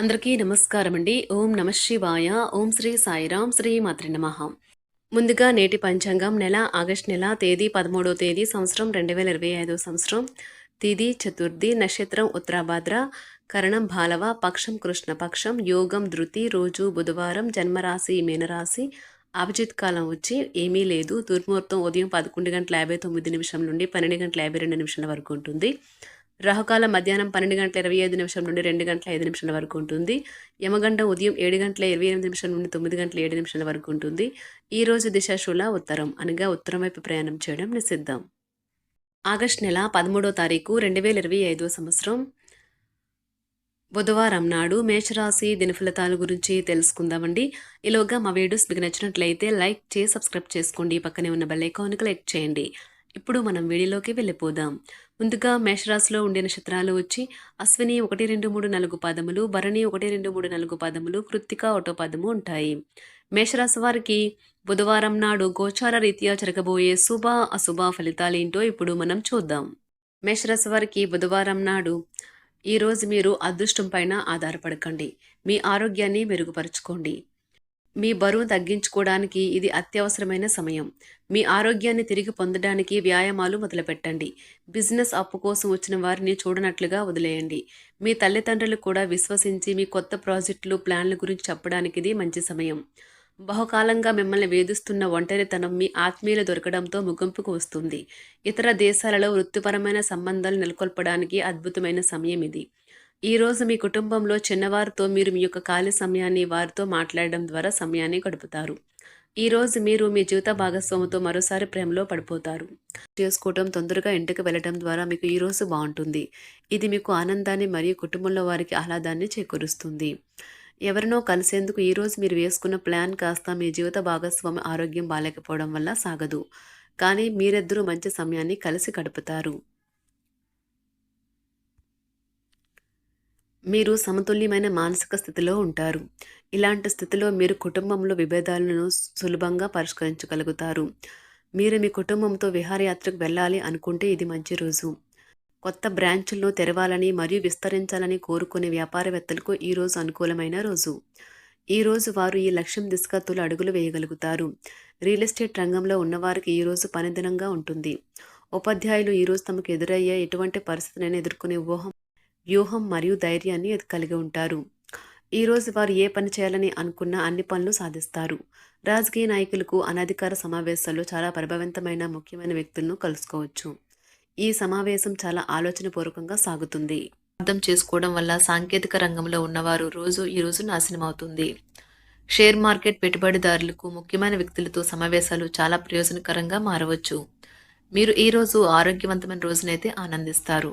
అందరికీ నమస్కారం అండి ఓం నమ శివాయ. ఓం శ్రీ సాయిరాం శ్రీ మాతృ నమ. ముందుగా నేటి పంచాంగం నెల ఆగస్ట్ నెల తేదీ పదమూడవ తేదీ సంవత్సరం రెండు వేల ఇరవై ఐదో సంవత్సరం. తిది చతుర్థి నక్షత్రం ఉత్తరాభాద్ర. కరణం బాలవ పక్షం కృష్ణ పక్షం. యోగం ధృతి రోజు బుధవారం జన్మరాశి మీనరాశి. అభిజిత్ కాలం వచ్చి ఏమీ లేదు. దుర్ముహూర్తం ఉదయం పదకొండు గంటల యాభై తొమ్మిది నిమిషం నుండి పన్నెండు గంటల యాభై రెండు నిమిషాల వరకు ఉంటుంది. రాహుకాలం మధ్యాహ్నం పన్నెండు గంటల ఇరవై ఐదు నిమిషం నుండి రెండు గంటల ఐదు నిమిషాల వరకు ఉంటుంది. యమగండం ఉదయం ఏడు గంటల ఇరవై ఎనిమిది నిమిషం నుండి తొమ్మిది గంటల ఏడు నిమిషాల వరకు ఉంటుంది. ఈ రోజు దిశ శూల ఉత్తరం అనగా ఉత్తరం వైపు ప్రయాణం చేయడం నిషిద్ధం. ఆగస్ట్ నెల పదమూడో తారీఖు రెండు వేల ఇరవై ఐదో సంవత్సరం. బుధవారం నాడు మేషరాశి దినఫలితాల గురించి తెలుసుకుందామండి. ఈలోగా మా వీడియోస్ మీకు నచ్చినట్లయితే లైక్ చేసి సబ్స్క్రైబ్ చేసుకోండి. పక్కనే ఉన్న బెల్ ఐకాన్ క్లిక్ చేయండి. ఇప్పుడు మనం వీడియోలోకి వెళ్ళిపోదాం. ముందుగా మేషరాశిలో ఉండే నక్షత్రాలు వచ్చి అశ్విని ఒకటి రెండు మూడు నాలుగు పాదములు భరణి ఒకటి రెండు మూడు నాలుగు పాదములు కృత్తిక ఒకటో పదము ఉంటాయి. మేషరాశి వారికి బుధవారం నాడు గోచార రీత్యా జరగబోయే శుభ అశుభ ఫలితాలేంటో ఇప్పుడు మనం చూద్దాం. మేషరాశి వారికి బుధవారం నాడు ఈరోజు మీరు అదృష్టం పైన ఆధారపడకండి. మీ ఆరోగ్యాన్ని మెరుగుపరుచుకోండి. మీ బరువు తగ్గించుకోవడానికి ఇది అత్యవసరమైన సమయం. మీ ఆరోగ్యాన్ని తిరిగి పొందడానికి వ్యాయామాలు మొదలుపెట్టండి. బిజినెస్ అప్పు కోసం వచ్చిన వారిని చూడనట్లుగా వదిలేయండి. మీ తల్లిదండ్రులు కూడా విశ్వసించి మీ కొత్త ప్రాజెక్టులు ప్లాన్ల గురించి చెప్పడానికి ఇది మంచి సమయం. బహుకాలంగా మిమ్మల్ని వేధిస్తున్న ఒంటరితనం మీ ఆత్మీయులు దొరకడంతో ముగింపుకు వస్తుంది. ఇతర దేశాలలో వృత్తిపరమైన సంబంధాలు నెలకొల్పడానికి అద్భుతమైన సమయం ఇది. ఈరోజు మీ కుటుంబంలో చిన్నవారితో మీరు మీ యొక్క ఖాళీ సమయాన్ని వారితో మాట్లాడడం ద్వారా సమయాన్ని గడుపుతారు. ఈరోజు మీరు మీ జీవిత భాగస్వామితో మరోసారి ప్రేమలో పడిపోతారు. చేసుకోవటం తొందరగా ఇంటికి వెళ్ళడం ద్వారా మీకు ఈరోజు బాగుంటుంది. ఇది మీకు ఆనందాన్ని మరియు కుటుంబంలో వారికి ఆహ్లాదాన్ని చేకూరుస్తుంది. ఎవరినో కలిసేందుకు ఈరోజు మీరు వేసుకున్న ప్లాన్ కాస్త మీ జీవిత భాగస్వామి ఆరోగ్యం బాగాలేకపోవడం వల్ల సాగదు. కానీ మీరిద్దరూ మంచి సమయాన్ని కలిసి గడుపుతారు. మీరు సమతుల్యమైన మానసిక స్థితిలో ఉంటారు. ఇలాంటి స్థితిలో మీరు కుటుంబంలో విభేదాలను సులభంగా పరిష్కరించగలుగుతారు. మీరు మీ కుటుంబంతో విహారయాత్రకు వెళ్ళాలి అనుకుంటే ఇది మంచి రోజు. కొత్త బ్రాంచులను తెరవాలని మరియు విస్తరించాలని కోరుకునే వ్యాపారవేత్తలకు ఈరోజు అనుకూలమైన రోజు. ఈ రోజు వారు ఈ లక్ష్యం దిశగా తొలి అడుగులు వేయగలుగుతారు. రియల్ ఎస్టేట్ రంగంలో ఉన్నవారికి ఈరోజు పనిదినంగా ఉంటుంది. ఉపాధ్యాయులు ఈరోజు తమకు ఎదురయ్యే ఎటువంటి పరిస్థితినైనా ఎదుర్కొనే ఊహం వ్యూహం మరియు ధైర్యాన్ని కలిగి ఉంటారు. ఈరోజు వారు ఏ పని చేయాలని అనుకున్న అన్ని పనులు సాధిస్తారు. రాజకీయ నాయకులకు అనధికార సమావేశాల్లో చాలా ప్రభావవంతమైన ముఖ్యమైన వ్యక్తులను కలుసుకోవచ్చు. ఈ సమావేశం చాలా ఆలోచనపూర్వకంగా సాగుతుంది. అర్థం చేసుకోవడం వల్ల సాంకేతిక రంగంలో ఉన్నవారు రోజు ఈ రోజు నాశనం అవుతుంది షేర్ మార్కెట్ పెట్టుబడిదారులకు ముఖ్యమైన వ్యక్తులతో సమావేశాలు చాలా ప్రయోజనకరంగా మారవచ్చు. మీరు ఈరోజు ఆరోగ్యవంతమైన రోజునైతే ఆనందిస్తారు.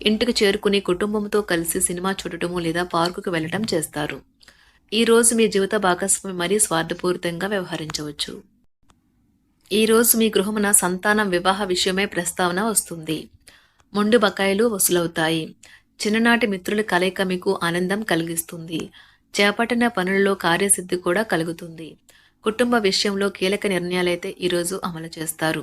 ఇంటికి చేరుకుని కుటుంబంతో కలిసి సినిమా చూడటము లేదా పార్కుకు వెళ్ళటం చేస్తారు. ఈ రోజు మీ జీవిత భాగస్వామి మరీ స్వార్థపూరితంగా వ్యవహరించవచ్చు. ఈ రోజు మీ గృహమున సంతానం వివాహ విషయమే ప్రస్తావన వస్తుంది. మొండు బకాయిలు వసూలవుతాయి. చిన్ననాటి మిత్రుల కలయిక మీకు ఆనందం కలిగిస్తుంది. చేపట్టిన పనులలో కార్యసిద్ధి కూడా కలుగుతుంది. కుటుంబ విషయంలో కీలక నిర్ణయాలైతే ఈరోజు అమలు చేస్తారు.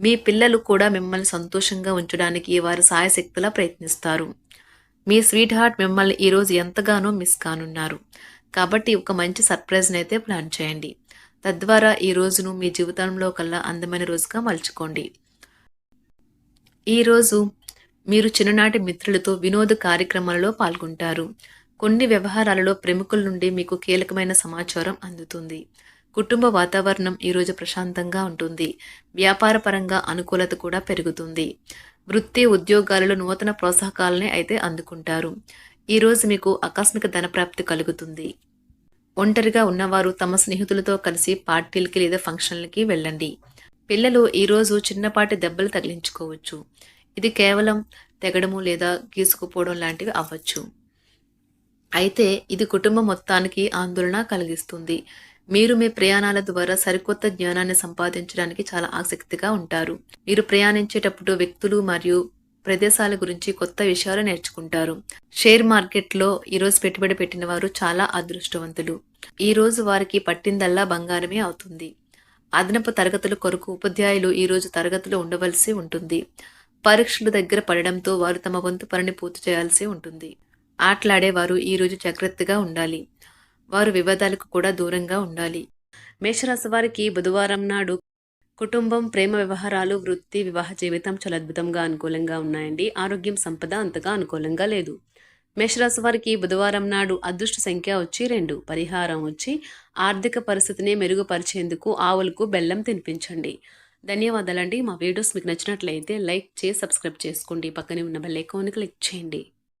మీ పిల్లలు కూడా మిమ్మల్ని సంతోషంగా ఉంచడానికి వారు సాయశక్తులా ప్రయత్నిస్తారు. మీ స్వీట్ హార్ట్ మిమ్మల్ని ఈరోజు ఎంతగానో మిస్ కానున్నారు. కాబట్టి ఒక మంచి సర్ప్రైజ్ని అయితే ప్లాన్ చేయండి. తద్వారా ఈ రోజును మీ జీవితంలో కల్లా అందమైన రోజుగా మలుచుకోండి. ఈరోజు మీరు చిన్ననాటి మిత్రులతో వినోద కార్యక్రమాలలో పాల్గొంటారు. కొన్ని వ్యవహారాలలో ప్రముఖుల నుండి మీకు కీలకమైన సమాచారం అందుతుంది. కుటుంబ వాతావరణం ఈరోజు ప్రశాంతంగా ఉంటుంది. వ్యాపారపరంగా అనుకూలత కూడా పెరుగుతుంది. వృత్తి ఉద్యోగాలలో నూతన ప్రోత్సాహకాలని అయితే అందుకుంటారు. ఈరోజు మీకు ఆకస్మిక ధనప్రాప్తి కలుగుతుంది. ఒంటరిగా ఉన్నవారు తమ స్నేహితులతో కలిసి పార్టీలకి లేదా ఫంక్షన్లకి వెళ్ళండి. పిల్లలు ఈరోజు చిన్నపాటి దెబ్బలు తగిలించుకోవచ్చు. ఇది కేవలం తెగడము లేదా గీసుకుపోవడం లాంటివి అవ్వచ్చు. అయితే ఇది కుటుంబం మొత్తానికి ఆందోళన కలిగిస్తుంది. మీరు మీ ప్రయాణాల ద్వారా సరికొత్త జ్ఞానాన్ని సంపాదించడానికి చాలా ఆసక్తిగా ఉంటారు. మీరు ప్రయాణించేటప్పుడు వ్యక్తులు మరియు ప్రదేశాల గురించి కొత్త విషయాలు నేర్చుకుంటారు. షేర్ మార్కెట్లో ఈరోజు పెట్టుబడి పెట్టిన వారు చాలా అదృష్టవంతులు. ఈ రోజు వారికి పట్టిందల్లా బంగారమే అవుతుంది. అదనపు తరగతుల కొరకు ఉపాధ్యాయులు ఈరోజు తరగతులు ఉండవలసి ఉంటుంది. పరీక్షలు దగ్గర పడడంతో వారు తమ వంతు పనిని పూర్తి చేయాల్సి ఉంటుంది. ఆటలాడేవారు ఈరోజు జాగ్రత్తగా ఉండాలి. వారు వివాదాలకు కూడా దూరంగా ఉండాలి. మేషరాశి వారికి బుధవారం నాడు కుటుంబం ప్రేమ వ్యవహారాలు వృత్తి వివాహ జీవితం చాలా అద్భుతంగా అనుకూలంగా ఉన్నాయండి. ఆరోగ్యం సంపద అంతగా అనుకూలంగా లేదు. మేషరాశి వారికి బుధవారం నాడు అదృష్ట సంఖ్య వచ్చి రెండు పరిహారం వచ్చి ఆర్థిక పరిస్థితిని మెరుగుపరిచేందుకు ఆవులకు బెల్లం తినిపించండి. ధన్యవాదాలండి. మా వీడియోస్ మీకు నచ్చినట్లయితే లైక్ చేసి సబ్స్క్రైబ్ చేసుకోండి. పక్కనే ఉన్న బెల్ ఐకాన్ క్లిక్ చేయండి.